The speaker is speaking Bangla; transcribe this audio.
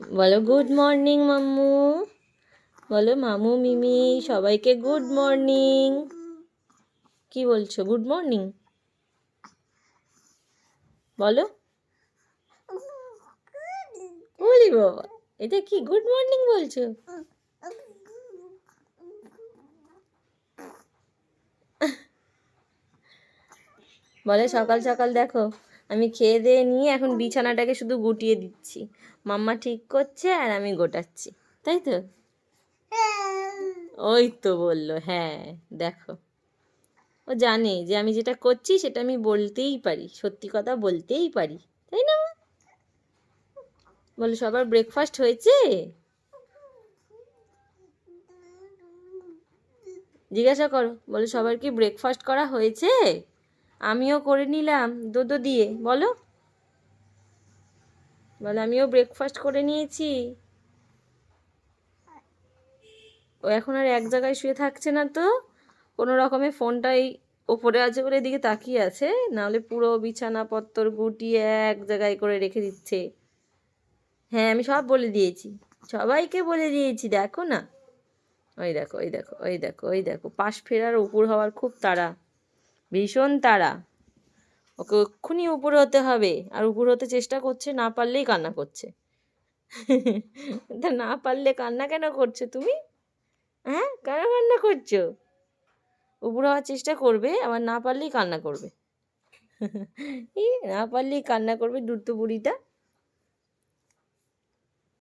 বলো গুড মর্নিং মাম্মু। বলো, মামু, মিমি, সবাইকে গুড মর্নিং কি বলছো? গুড মর্নিং বলো। বলি বাবা, এটা কি গুড মর্নিং বলছো? বলে, সকাল সকাল দেখো। আমি খেয়ে দিয়ে নিয়ে এখন বিছানাটাকে শুধু গুটিয়ে দিচ্ছি। মাম্মা ঠিক করছে আর আমি গোটাচ্ছি। তাই তো? ওই তো বলল হ্যাঁ দেখো। ও জানে যে আমি যেটা করছি সেটা আমি বলতেই পারি, সত্যি কথা বলতেই পারি। তাই না? বলো সবার ব্রেকফাস্ট হয়েছে? জিজ্ঞাসা করো বলো সবার কি ব্রেকফাস্ট করা হয়েছে? আমিও করে নিলাম দোদো দিয়ে, বলো। বলো, আমিও ব্রেকফাস্ট করে নিয়েছি। ও এখন আর এক জায়গায় শুয়ে থাকছে না তো, কোনো রকমে ফোনটাই ওপরে আছে বলে এদিকে তাকিয়ে আছে, নাহলে পুরো বিছানাপত্তর গুটিয়ে এক জায়গায় করে রেখে দিচ্ছে। হ্যাঁ আমি সব বলে দিয়েছি, সবাইকে বলে দিয়েছি, দেখো না। ওই দেখো ওই দেখো ওই দেখো ওই দেখো, পাশ ফেরার উপর হওয়ার খুব তাড়া। ভীষণ তারা ওকে এক্ষুনি উপরে হতে হবে। আর উপর হতে চেষ্টা করছে, না পারলেই কান্না করছে। তা না পারলে কান্না কেন করছ তুমি? হ্যাঁ কেন কান্না করছ? উপর হওয়ার চেষ্টা করবে, আবার না পারলেই কান্না করবে। না পারলেই কান্না করবে দ্রুত বুড়িটা